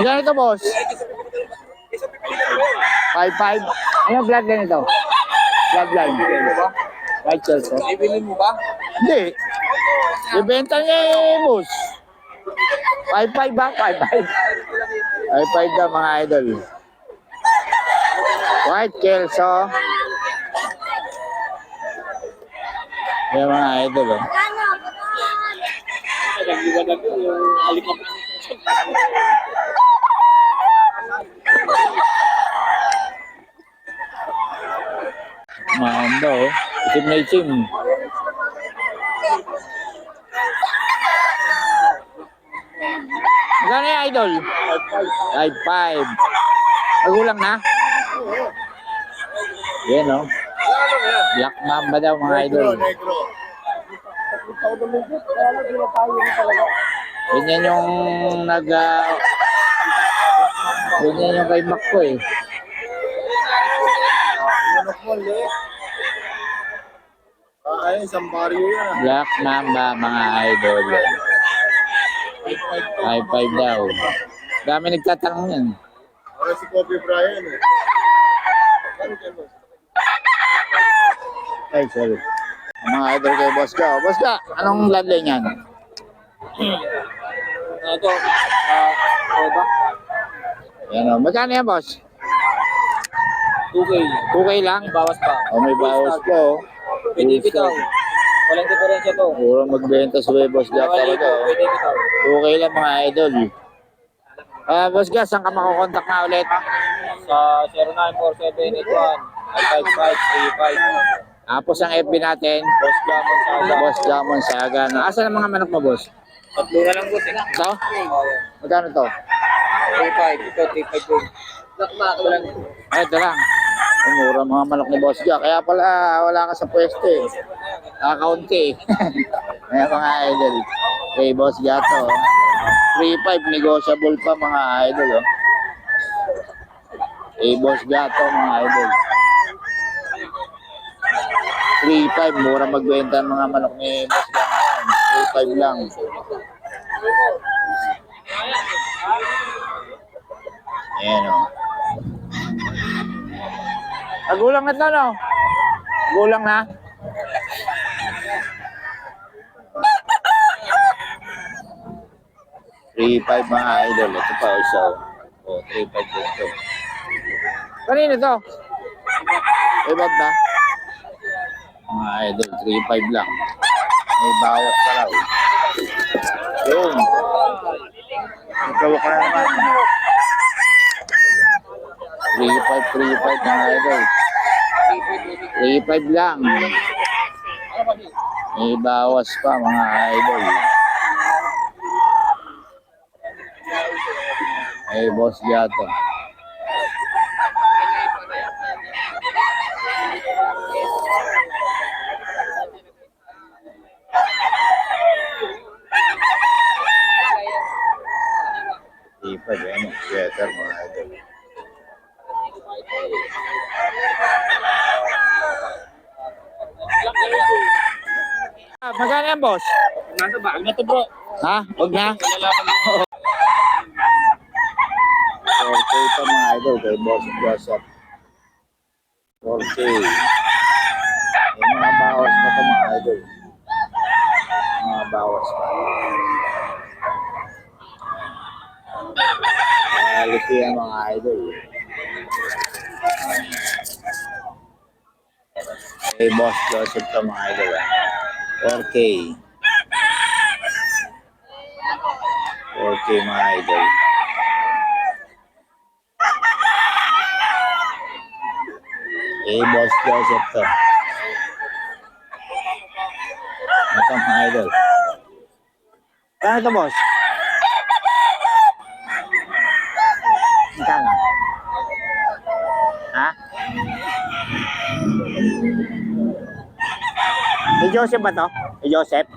Ilan ito, boss? 5-5. Ano bloodline ito? Bloodline. White Chelsea. Bibilin mo ba? Hindi. Ibenta niya eh, boss. 5-5 ba? 5-5. 5-5 daw mga idol. White Kelso. Yan mga idol. Oh. Yung alik na Mahanda oh. Itim na itim. Magkano yung idol? 5-5. Magulang na? Yan oh. Black Mamba daw mga idol. Ganyan yung nag... Uh, ganyan yung kay Mac ko eh. Ayun, isang baryo yan. ah. Black Mamba mga idol. 5-5 daw. Dami nagtatanong yan. Para si Kobe Bryant eh. Ay, sorry. Mga idol kay Boss Ka. Boss Ka, anong bloodline yan? Ano to? Ah, Koba? Yan o. Magkano yan, boss? 2K. 2K lang? Bawas pa. O, may bawas po. Pwede bitaw. Walang diferensya to. Puro magbenta sa way, Boss Ka talaga. oh. Pwede bitaw. 2K lang mga idol. Ah, Boss Ka, saan ka makakontakt na ulit? Sa 094781 5535. Tapos ang FB natin, Boss Gamon Saga. Boss Jamon Saga. No? Asan ang mga manok mo, boss? Tatlo na lang boss eh. Ito? Magkano to? 35. Ito, 35 din. Nakmak lang. Ay, ito lang. Ang mura mga manok ni Boss Ga. Kaya pala wala ka sa pwesto eh. Nakakunti eh. Kaya mga idol. Kay Boss Ga to. oh. 3-5 negotiable pa mga idol. Oh. Kay Boss Ga to mga idol. 3-5. Mura magbenta mga manok ni Boss Ga ngayon. 3-5 lang. Ayan o. Nagulang na to, no? Gulang na? Three five mga idol. Ito pa isa. O, three five din ito. Kanino to? Iba ba? Mga idol, three five lang. May bawas pa raw. Yun. Ikaw ka na naman. 3-5, 3-5 mga idol. 3-5 lang. May bawas pa mga idol. Ay, boss gato. Ipa, yan. Sweater mga idol. Magkano yan, boss? Nasa ba? Ano to bro? Ha? Huwag na? Lalaban mo. 4K pa mga idol kay Boss Joseph. 4K. May mga bawas pa ito mga idol. Mga bawas pa. Alis yan mga idol. Kay Boss Joseph ito mga idol. ah. 4K. 4K mga idol. Eh, Boss Joseph to. Ito mga idol. Kano ito, boss? Magkano? Ha? Kay Joseph ba to? Kay Joseph?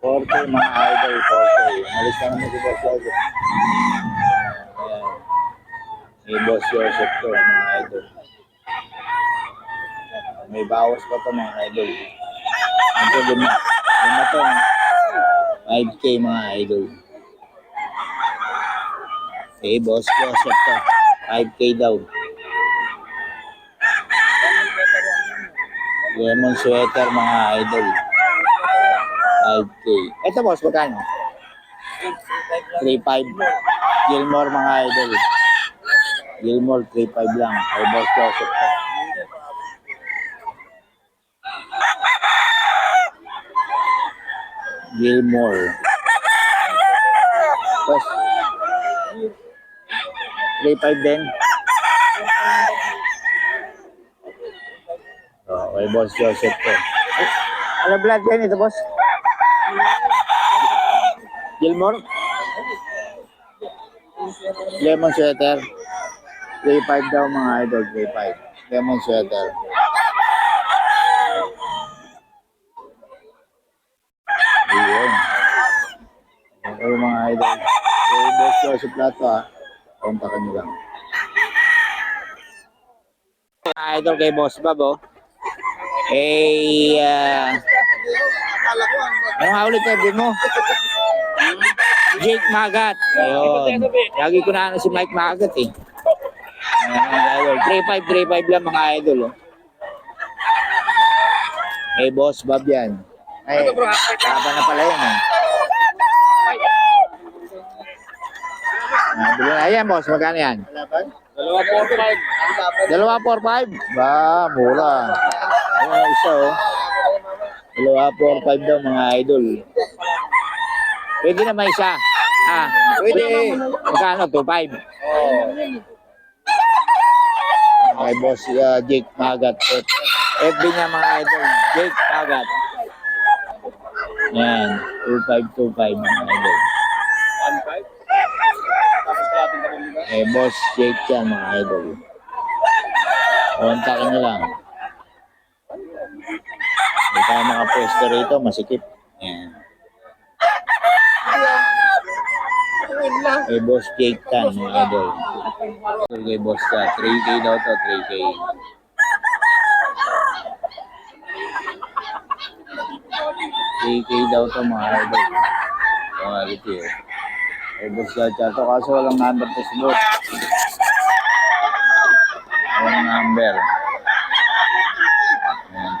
4K mga idol, 4K. Malis na naman si Boss Joseph. Ayan. Ni Boss Joseph to, mga idol. May bawas pa to mga idol. Ito, lima. Lima to. 5K mga idol. Okay, boss Joseph to. 5K daw. Lemon sweater mga idol. 5K. Ito boss, magkano? 3.5. Gilmore mga idol. Gilmore 3.5 lang. Ay boss Joseph to. Gilmore. Boss. 3.5 din. Okay, boss Joseph to. Ano blood yan ito, boss? Gilmore? Lemon sweater. 3.5 daw mga idol, 3.5. Lemon sweater. Ayun. Okay mga idol. Okay, boss Joseph Plato ah. Kontakan nyo lang. Mga idol kay Boss Bob oh. Eh, ah, ang ano nga ulit sabi mo? Jake Magat. Ayun. Lagi ko na ano si Mike Magat eh. Ayan, mga idol. 3-5, 3-5 lang mga idol. Oh. Eh, boss, Bob yan. Ay, laban na pala yun eh. Ah, bili na. Ayan, boss, magkano yan? Dalawa po five. Ang laban. Dalawa, 4-5. Ba, mura. Ang isa oh. Dalawa, 4-5 daw mga idol. Pwede na may isa. Ah, Pwede. Magkano? 2-5. Oh. Okay, boss uh, Jake Magat. FB niya mga idol. Jake Magat. Yan. 2525 mga idol. One five. Tapos natin kami lima. Eh, boss Jake yan mga idol. Kontakin niyo lang. Hindi tayo makapwesto rito. Masikip. Yan. Eh, boss Jake tan mga idol. Ito kay boss ka. 3K daw to. 3K. 3K daw to mga idol. Quality eh. Eh, boss ka to. Kaso walang number to sa boss. Walang number. Ayan,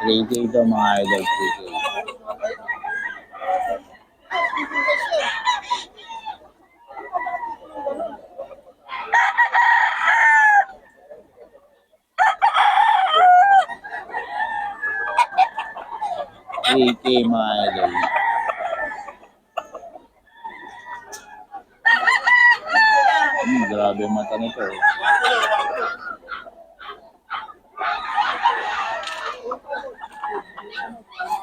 3K to mga idol. 3K. Three K mga idol. Hmm, grabe mata nito. eh.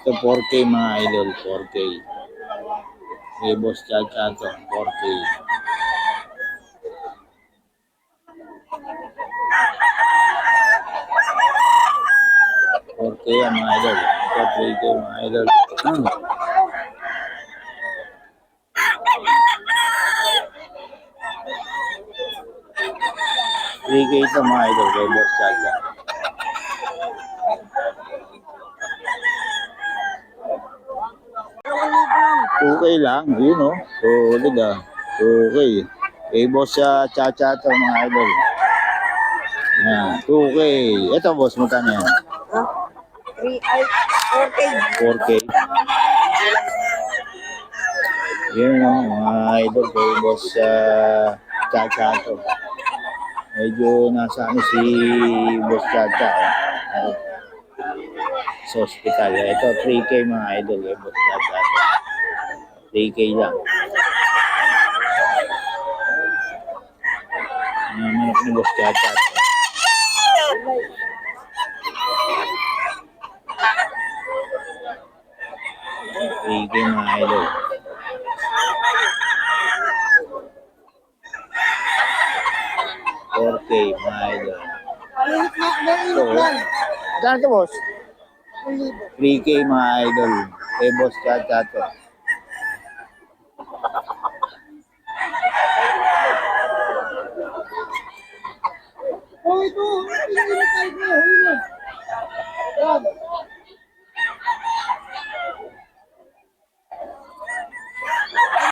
Ito 4K mga idol, 4K. Hey, boss chacha to, 4K. Okay, ang mga idol. Ito, 3K mga idol. Hmm. Three K ito mga idol kay Boss Chacha. Okay lang, yun o. Solid ah. Okay. Kay Boss uh, Chacha to mga idol. Yan, 2K. Ito boss, magkano yan? Ay, okay. 4K. Yun o, mga idol kay Boss uh, Chacha to. Medyo nasa ano si Boss Chacha. Oh. Sa hospital. Ito, 3K mga idol kay Boss Chacha. 3K lang. Mga manok ni Boss Chacha to. Three K mga idol. K mga idol. So, ito boss? Ulit. 3K mga idol. Kay boss Chacha to. তো